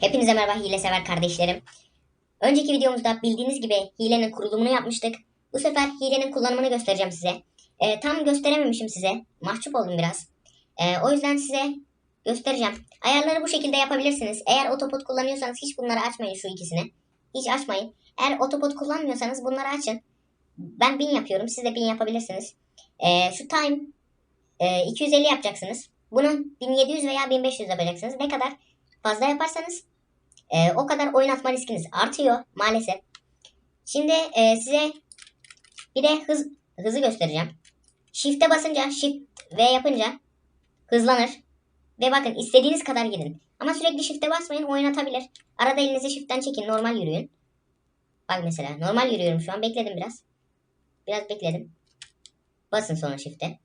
Hepinize merhaba hilesever kardeşlerim. Önceki videomuzda bildiğiniz gibi hilenin kurulumunu yapmıştık. Bu sefer hilenin kullanımını göstereceğim size. Ee, tam gösterememişim size. Mahcup oldum biraz. Ee, o yüzden size göstereceğim. Ayarları bu şekilde yapabilirsiniz. Eğer otopod kullanıyorsanız hiç bunları açmayın şu ikisini. Hiç açmayın. Eğer otopod kullanmıyorsanız bunları açın. Ben 1000 yapıyorum. Siz de 1000 yapabilirsiniz. Ee, şu time e, 250 yapacaksınız. Bunu 1700 veya 1500 yapacaksınız. Ne kadar fazla yaparsanız e, o kadar oyun atma riskiniz artıyor maalesef. Şimdi e, size bir de hız hızı göstereceğim. Shift'e basınca Shift V yapınca hızlanır. Ve bakın istediğiniz kadar gidin. Ama sürekli Shift'e basmayın oyun atabilir. Arada elinizi Shift'ten çekin normal yürüyün. Bak mesela normal yürüyorum şu an bekledim biraz. Biraz bekledim. Basın sonra Shift'e.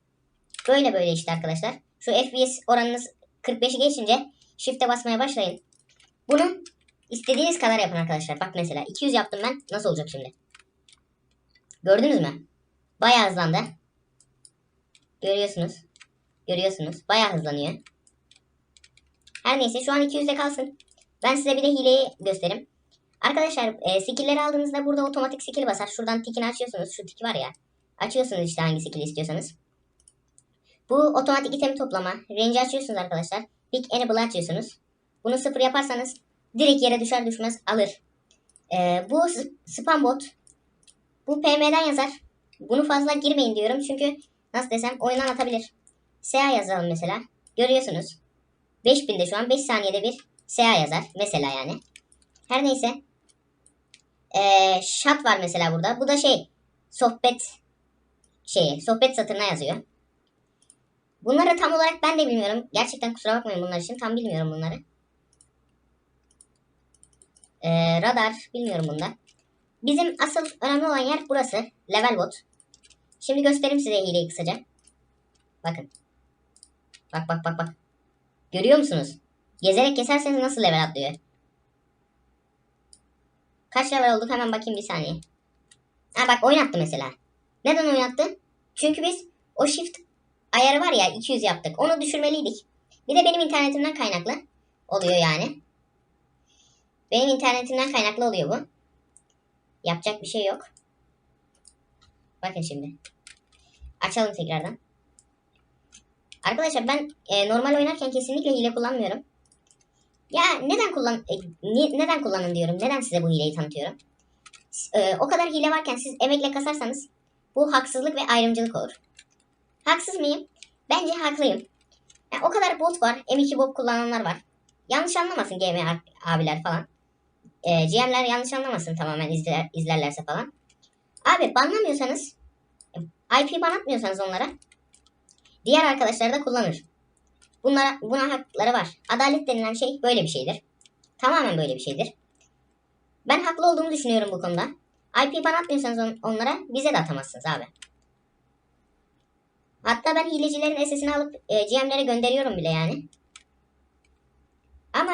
Böyle böyle işte arkadaşlar. Şu FPS oranınız 45'i geçince Shift'e basmaya başlayın. Bunu istediğiniz kadar yapın arkadaşlar. Bak mesela 200 yaptım ben. Nasıl olacak şimdi? Gördünüz mü? Bayağı hızlandı. Görüyorsunuz. Görüyorsunuz. Bayağı hızlanıyor. Her neyse şu an 200'de kalsın. Ben size bir de hileyi göstereyim. Arkadaşlar e, skill'leri aldığınızda burada otomatik skill basar. Şuradan tikini açıyorsunuz. Şu tiki var ya. Açıyorsunuz işte hangi skill istiyorsanız. Bu otomatik itemi toplama. Range açıyorsunuz arkadaşlar. Pick Enable açıyorsunuz. Bunu sıfır yaparsanız direkt yere düşer düşmez alır. Ee, bu spam bot. Bu PM'den yazar. Bunu fazla girmeyin diyorum çünkü nasıl desem oyundan atabilir. SA yazalım mesela. Görüyorsunuz. 5000'de şu an 5 saniyede bir SA yazar. Mesela yani. Her neyse. Ee, shot var mesela burada. Bu da şey sohbet şeyi. Sohbet satırına yazıyor. Bunları tam olarak ben de bilmiyorum. Gerçekten kusura bakmayın bunlar için. Tam bilmiyorum bunları. Ee, radar bilmiyorum bunda. Bizim asıl önemli olan yer burası. Level bot. Şimdi göstereyim size hileyi kısaca. Bakın. Bak bak bak bak. Görüyor musunuz? Gezerek keserseniz nasıl level atlıyor? Kaç level olduk hemen bakayım bir saniye. Ha bak oynattı mesela. Neden oynattı? Çünkü biz o shift ayarı var ya 200 yaptık. Onu düşürmeliydik. Bir de benim internetimden kaynaklı oluyor yani. Benim internetimden kaynaklı oluyor bu. Yapacak bir şey yok. Bakın şimdi. Açalım tekrardan. Arkadaşlar ben e, normal oynarken kesinlikle hile kullanmıyorum. Ya neden kullan e, ni- neden kullanın diyorum. Neden size bu hileyi tanıtıyorum? E, o kadar hile varken siz emekle kasarsanız bu haksızlık ve ayrımcılık olur. Haksız mıyım? Bence haklıyım. Ya, o kadar bot var. M2 bot kullananlar var. Yanlış anlamasın GM abiler falan. E, GM'ler yanlış anlamasın tamamen izler, izlerlerse falan. Abi banlamıyorsanız IP ban atmıyorsanız onlara diğer arkadaşlar da kullanır. Bunlara, buna hakları var. Adalet denilen şey böyle bir şeydir. Tamamen böyle bir şeydir. Ben haklı olduğumu düşünüyorum bu konuda. IP ban atmıyorsanız on- onlara bize de atamazsınız abi. Hatta ben hilecilerin SS'ini alıp e, GM'lere gönderiyorum bile yani. Ama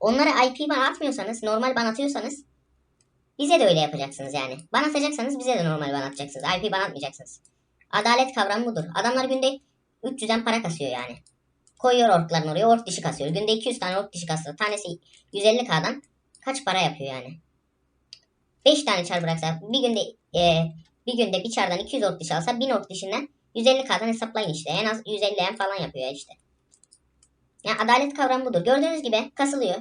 onlara IP ban atmıyorsanız, normal ban atıyorsanız bize de öyle yapacaksınız yani. Ban atacaksanız bize de normal ban atacaksınız. IP ban atmayacaksınız. Adalet kavramı budur. Adamlar günde 300'den para kasıyor yani. Koyuyor orkların oraya ork dişi kasıyor. Günde 200 tane ork dişi kasıyor. Tanesi 150k'dan kaç para yapıyor yani. 5 tane çar bıraksa bir günde e, bir günde bir çardan 200 ork dişi alsa 1000 ork dişinden 150k'dan hesaplayın işte. En az 150 en falan yapıyor işte. Yani adalet kavramı budur. Gördüğünüz gibi kasılıyor.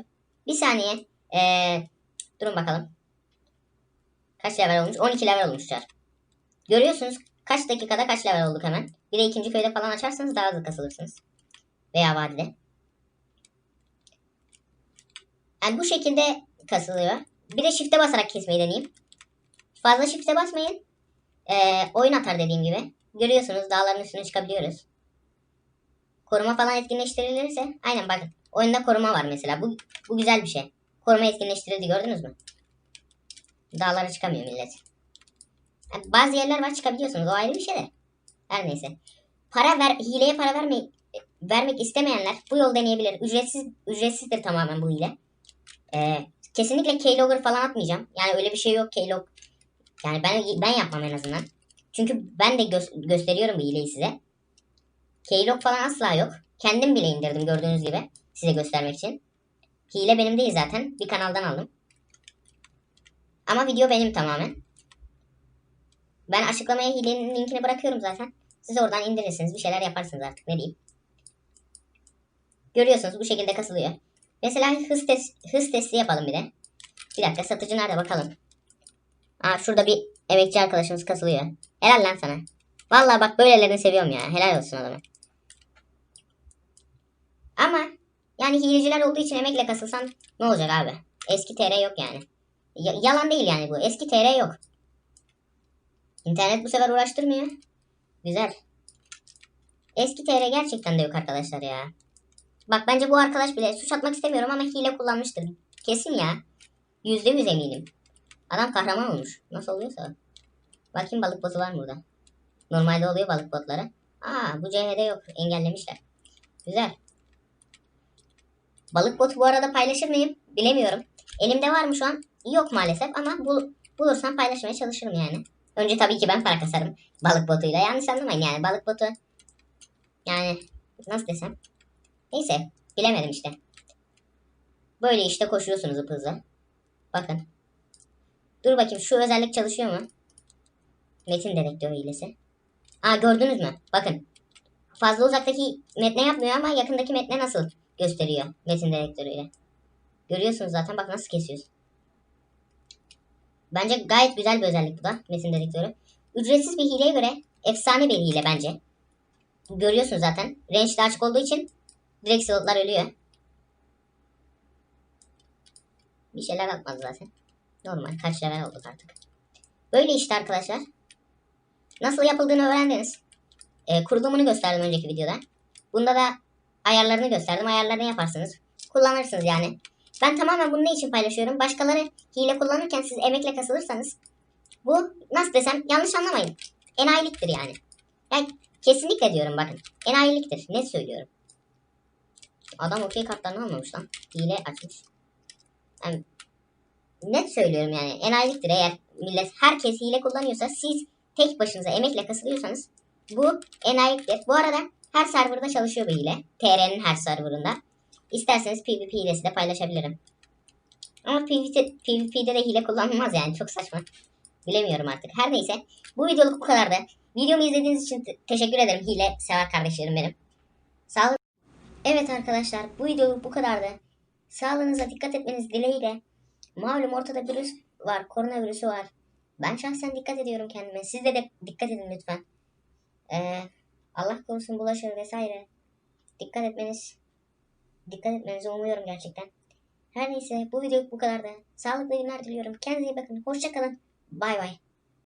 Bir saniye. Ee, durun bakalım. Kaç level olmuş? 12 level olmuşlar. Görüyorsunuz kaç dakikada kaç level olduk hemen. Bir de ikinci köyde falan açarsanız daha hızlı kasılırsınız. Veya vadide. Yani bu şekilde kasılıyor. Bir de shift'e basarak kesmeyi deneyeyim. Fazla shift'e basmayın. Ee, oyun atar dediğim gibi. Görüyorsunuz dağların üstüne çıkabiliyoruz. Koruma falan etkinleştirilirse. Aynen bakın. Oyunda koruma var mesela. Bu, bu güzel bir şey. Koruma etkinleştirildi gördünüz mü? Dağlara çıkamıyor millet. Yani bazı yerler var çıkabiliyorsunuz. O ayrı bir şey de. Her neyse. Para ver, hileye para verme, vermek istemeyenler bu yol deneyebilir. Ücretsiz ücretsizdir tamamen bu hile. Ee, kesinlikle keylogger falan atmayacağım. Yani öyle bir şey yok keylog. Yani ben ben yapmam en azından. Çünkü ben de gö- gösteriyorum bu hileyi size. Keylog falan asla yok. Kendim bile indirdim gördüğünüz gibi. Size göstermek için. Hile benim değil zaten. Bir kanaldan aldım. Ama video benim tamamen. Ben açıklamaya hilenin linkini bırakıyorum zaten. Siz oradan indirirsiniz. Bir şeyler yaparsınız artık. Ne diyeyim. Görüyorsunuz bu şekilde kasılıyor. Mesela hız, test, hız testi yapalım bir de. Bir dakika satıcı nerede bakalım. Aa şurada bir emekçi arkadaşımız kasılıyor. Helal lan sana. Vallahi bak böylelerini seviyorum ya. Helal olsun adama. Ama yani hileciler olduğu için emekle kasılsan ne olacak abi? Eski TR yok yani. Ya- yalan değil yani bu. Eski TR yok. İnternet bu sefer uğraştırmıyor. Güzel. Eski TR gerçekten de yok arkadaşlar ya. Bak bence bu arkadaş bile suç atmak istemiyorum ama hile kullanmıştır. Kesin ya. Yüzde yüz eminim. Adam kahraman olmuş. Nasıl oluyorsa. Bakayım balık botu var mı burada? Normalde oluyor balık botları. Aa bu CH'de yok. Engellemişler. Güzel. Balık botu bu arada paylaşır mıyım? Bilemiyorum. Elimde var mı şu an? Yok maalesef ama bul bulursam paylaşmaya çalışırım yani. Önce tabii ki ben para kasarım balık botuyla. Yanlış anlamayın yani balık botu. Yani nasıl desem. Neyse bilemedim işte. Böyle işte koşuyorsunuz hıp hızlı. Bakın. Dur bakayım şu özellik çalışıyor mu? Metin dedektör hilesi. Aa gördünüz mü? Bakın. Fazla uzaktaki metne yapmıyor ama yakındaki metne nasıl gösteriyor metin dedektörüyle. Görüyorsunuz zaten bak nasıl kesiyoruz. Bence gayet güzel bir özellik bu da metin dedektörü. Ücretsiz bir hileye göre efsane bir hile bence. Görüyorsunuz zaten. Range de açık olduğu için direkt slotlar ölüyor. Bir şeyler atmaz zaten. Normal. Kaç level olduk artık. Böyle işte arkadaşlar. Nasıl yapıldığını öğrendiniz. Ee, kurulumunu gösterdim önceki videoda. Bunda da ayarlarını gösterdim. Ayarlarını yaparsınız. Kullanırsınız yani. Ben tamamen bunu ne için paylaşıyorum? Başkaları hile kullanırken siz emekle kasılırsanız bu nasıl desem yanlış anlamayın. Enayiliktir yani. Yani kesinlikle diyorum bakın. Enayiliktir. Net söylüyorum. Adam okey kartlarını almamış lan. Hile açmış. Yani net söylüyorum yani. Enayiliktir eğer millet herkes hile kullanıyorsa siz tek başınıza emekle kasılıyorsanız bu enayiliktir. Bu arada her serverda çalışıyor bu hile. TR'nin her serverında. İsterseniz PvP hilesi de paylaşabilirim. Ama PvP, PvP'de de hile kullanılmaz yani. Çok saçma. Bilemiyorum artık. Her neyse. Bu videoluk bu kadardı. Videomu izlediğiniz için te- teşekkür ederim hile sever kardeşlerim benim. Sağlık. Evet arkadaşlar bu videoluk bu kadardı. Sağlığınıza dikkat etmeniz dileğiyle. Malum ortada virüs var. Koronavirüsü var. Ben şahsen dikkat ediyorum kendime. Siz de, de dikkat edin lütfen. Ee, Allah korusun bulaşır vesaire. Dikkat etmeniz dikkat etmenizi umuyorum gerçekten. Her neyse bu video bu kadardı. Sağlıklı günler diliyorum. Kendinize iyi bakın. Hoşçakalın. Bay bay.